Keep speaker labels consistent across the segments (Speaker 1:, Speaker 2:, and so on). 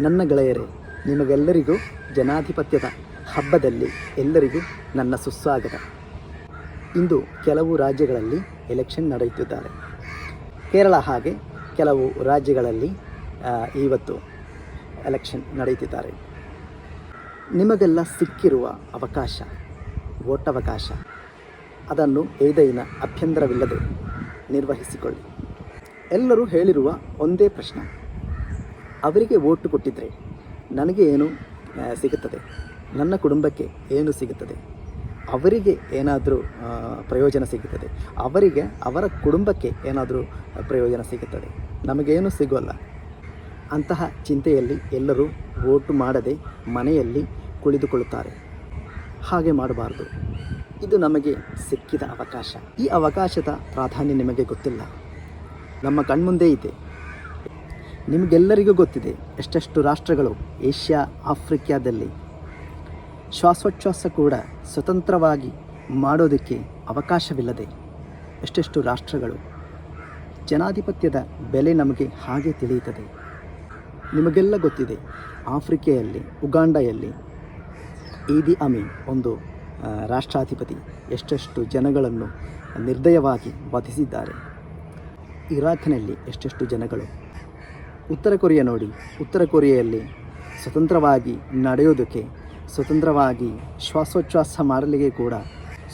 Speaker 1: ನನ್ನ ಗೆಳೆಯರೇ, ನಿಮಗೆಲ್ಲರಿಗೂ ಜನಾಧಿಪತ್ಯದ ಹಬ್ಬದಲ್ಲಿ ಎಲ್ಲರಿಗೂ ನನ್ನ ಸುಸ್ವಾಗತ. ಇಂದು ಕೆಲವು ರಾಜ್ಯಗಳಲ್ಲಿ ಎಲೆಕ್ಷನ್ ನಡೆಯುತ್ತಿದ್ದಾರೆ. ಕೇರಳ ಹಾಗೆ ಕೆಲವು ರಾಜ್ಯಗಳಲ್ಲಿ ಇವತ್ತು ಎಲೆಕ್ಷನ್ ನಡೆಯುತ್ತಿದ್ದಾರೆ. ನಿಮಗೆಲ್ಲ ಸಿಕ್ಕಿರುವ ಅವಕಾಶ, ವೋಟವಕಾಶ, ಅದನ್ನು ಏದೈನ ಅಭ್ಯಂತರವಿಲ್ಲದೆ ನಿರ್ವಹಿಸಿಕೊಳ್ಳಿ. ಎಲ್ಲರೂ ಹೇಳಿರುವ ಒಂದೇ ಪ್ರಶ್ನೆ. ಅವರಿಗೆ ಓಟು ಕೊಟ್ಟಿದ್ದರೆ ನನಗೆ ಏನು ಸಿಗುತ್ತದೆ? ನನ್ನ ಕುಟುಂಬಕ್ಕೆ ಏನು ಸಿಗುತ್ತದೆ? ಅವರಿಗೆ ಏನಾದರೂ ಪ್ರಯೋಜನ ಸಿಗುತ್ತದೆ? ಅವರಿಗೆ, ಅವರ ಕುಟುಂಬಕ್ಕೆ ಏನಾದರೂ ಪ್ರಯೋಜನ ಸಿಗುತ್ತದೆ? ನಮಗೇನು ಸಿಗೋಲ್ಲ ಅಂತಹ ಚಿಂತೆಯಲ್ಲಿ ಎಲ್ಲರೂ ಓಟು ಮಾಡದೆ ಮನೆಯಲ್ಲಿ ಕುಳಿತುಕೊಳ್ಳುತ್ತಾರೆ. ಹಾಗೆ ಮಾಡಬಾರ್ದು. ಇದು ನಮಗೆ ಸಿಕ್ಕಿದ ಅವಕಾಶ. ಈ ಅವಕಾಶದ ಪ್ರಾಧಾನ್ಯ ನಿಮಗೆ ಗೊತ್ತಿಲ್ಲ. ನಮ್ಮ ಕಣ್ಮುಂದೆ ಇದೆ. ನಿಮಗೆಲ್ಲರಿಗೂ ಗೊತ್ತಿದೆ, ಎಷ್ಟೆಷ್ಟು ರಾಷ್ಟ್ರಗಳು ಏಷ್ಯಾ ಆಫ್ರಿಕಾದಲ್ಲಿ ಶ್ವಾಸೋಚ್ಛ್ವಾಸ ಕೂಡ ಸ್ವತಂತ್ರವಾಗಿ ಮಾಡೋದಕ್ಕೆ ಅವಕಾಶವಿಲ್ಲದೆ ಎಷ್ಟೆಷ್ಟು ರಾಷ್ಟ್ರಗಳು ಜನಾಧಿಪತ್ಯದ ಬೆಲೆ ನಮಗೆ ಹಾಗೆ ತಿಳಿಯುತ್ತದೆ. ನಿಮಗೆಲ್ಲ ಗೊತ್ತಿದೆ, ಆಫ್ರಿಕೆಯಲ್ಲಿ, ಉಗಾಂಡಯಲ್ಲಿ ಈದಿ ಅಮೀನ್ ಒಂದು ರಾಷ್ಟ್ರಾಧಿಪತಿ ಎಷ್ಟೆಷ್ಟು ಜನಗಳನ್ನು ನಿರ್ದಯವಾಗಿ ವಧಿಸಿದ್ದಾರೆ. ಇರಾಕ್ನಲ್ಲಿ ಎಷ್ಟೆಷ್ಟು ಜನಗಳು ಉತ್ತರ ಕೊರಿಯಾ ನೋಡಿ. ಉತ್ತರ ಕೊರಿಯಲ್ಲಿ ಸ್ವತಂತ್ರವಾಗಿ ನಡೆಯೋದಕ್ಕೆ ಸ್ವತಂತ್ರವಾಗಿ ಶ್ವಾಸೋಚ್ಛ್ವಾಸ ಮಾಡಲಿಕ್ಕೆ ಕೂಡ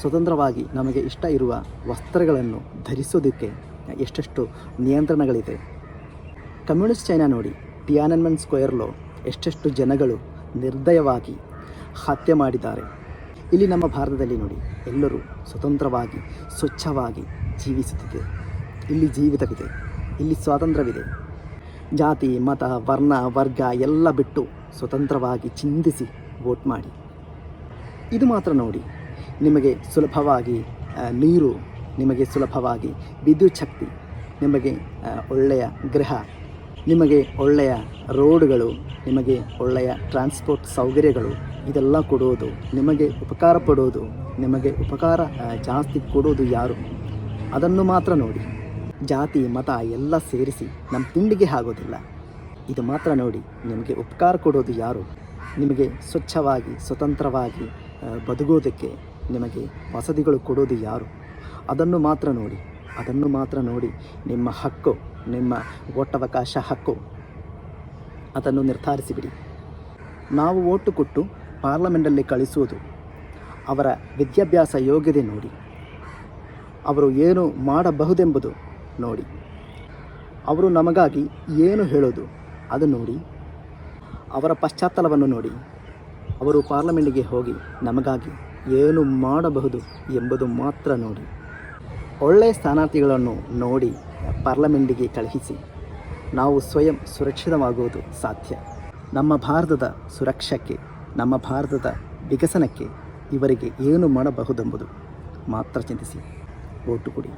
Speaker 1: ಸ್ವತಂತ್ರವಾಗಿ ನಮಗೆ ಇಷ್ಟ ಇರುವ ವಸ್ತ್ರಗಳನ್ನು ಧರಿಸೋದಕ್ಕೆ ಎಷ್ಟೆಷ್ಟು ನಿಯಂತ್ರಣಗಳಿದೆ. ಕಮ್ಯುನಿಸ್ಟ್ ಚೈನಾ ನೋಡಿ, ಟಿಯಾನನ್ಮನ್ ಸ್ಕ್ವೇರ್ಲೋ ಎಷ್ಟೆಷ್ಟು ಜನಗಳು ನಿರ್ದಯವಾಗಿ ಹತ್ಯೆ ಮಾಡಿದ್ದಾರೆ. ಇಲ್ಲಿ ನಮ್ಮ ಭಾರತದಲ್ಲಿ ನೋಡಿ, ಎಲ್ಲರೂ ಸ್ವತಂತ್ರವಾಗಿ, ಸ್ವಚ್ಛವಾಗಿ ಜೀವಿಸುತ್ತಿದೆ. ಇಲ್ಲಿ ಜೀವಿತವಿದೆ. ಇಲ್ಲಿ ಸ್ವಾತಂತ್ರ್ಯವಿದೆ. ಜಾತಿ, ಮತ, ವರ್ಣ, ವರ್ಗ ಎಲ್ಲ ಬಿಟ್ಟು ಸ್ವತಂತ್ರವಾಗಿ ಚಿಂತಿಸಿ ವೋಟ್ ಮಾಡಿ. ಇದು ಮಾತ್ರ ನೋಡಿ, ನಿಮಗೆ ಸುಲಭವಾಗಿ ನೀರು, ನಿಮಗೆ ಸುಲಭವಾಗಿ, ವಿದ್ಯುತ್ ಶಕ್ತಿ, ನಿಮಗೆ ಒಳ್ಳೆಯ ಗೃಹ, ನಿಮಗೆ ಒಳ್ಳೆಯ ರೋಡ್ಗಳು, ನಿಮಗೆ ಒಳ್ಳೆಯ ಟ್ರಾನ್ಸ್ಪೋರ್ಟ್ ಸೌಕರ್ಯಗಳು, ಇದೆಲ್ಲ ಕೊಡೋದು, ನಿಮಗೆ ಉಪಕಾರ ಪಡೋದು, ನಿಮಗೆ ಉಪಕಾರ ಜಾಸ್ತಿ ಕೊಡೋದು ಯಾರು? ಅದನ್ನು ಮಾತ್ರ ನೋಡಿ. ಜಾತಿ, ಮತ ಎಲ್ಲ ಸೇರಿಸಿ ನಮ್ಮ ತಿಂಡಿಗೆ ಆಗೋದಿಲ್ಲ. ಇದು ಮಾತ್ರ ನೋಡಿ ನಿಮಗೆ ಉಪಕಾರ ಕೊಡೋದು ಯಾರು? ನಿಮಗೆ ಸ್ವಚ್ಛವಾಗಿ, ಸ್ವತಂತ್ರವಾಗಿ ಬದುಕೋದಕ್ಕೆ ನಿಮಗೆ ವಸತಿಗಳು ಕೊಡೋದು ಯಾರು? ಅದನ್ನು ಮಾತ್ರ ನೋಡಿ, ಅದನ್ನು ಮಾತ್ರ ನೋಡಿ ನಿಮ್ಮ ಹಕ್ಕು, ನಿಮ್ಮ ಓಟವಕಾಶ ಹಕ್ಕು ಅದನ್ನು ನಿರ್ಧರಿಸಿಬಿಡಿ. ನಾವು ಓಟು ಕೊಟ್ಟು ಪಾರ್ಲಮೆಂಟಲ್ಲಿ ಕಳಿಸುವುದು ಅವರ ವಿದ್ಯಾಭ್ಯಾಸ ಯೋಗ್ಯತೆ ನೋಡಿ. ಅವರು ಏನು ಮಾಡಬಹುದೆಂಬುದು ನೋಡಿ. ಅವರು ನಮಗಾಗಿ ಏನು ಹೇಳೋದು ಅದು ನೋಡಿ. ಅವರ ಪಶ್ಚಾತ್ತಲವನ್ನು ನೋಡಿ. ಅವರು ಪಾರ್ಲಮೆಂಟ್ಗೆ ಹೋಗಿ ನಮಗಾಗಿ ಏನು ಮಾಡಬಹುದು ಎಂಬುದು ಮಾತ್ರ ನೋಡಿ. ಒಳ್ಳೆಯ ಸ್ಥಾನಾರ್ಥಿಗಳನ್ನು ನೋಡಿ ಪಾರ್ಲಮೆಂಟಿಗೆ ಕಳುಹಿಸಿ. ನಾವು ಸ್ವಯಂ ಸುರಕ್ಷಿತವಾಗುವುದು ಸಾಧ್ಯ. ನಮ್ಮ ಭಾರತದ ಸುರಕ್ಷಕ್ಕೆ, ನಮ್ಮ ಭಾರತದ ವಿಕಸನಕ್ಕೆ ಇವರಿಗೆ ಏನು ಮಾಡಬಹುದೆಂಬುದು ಮಾತ್ರ ಚಿಂತಿಸಿ. ಓಟು ಕೊಡಿ.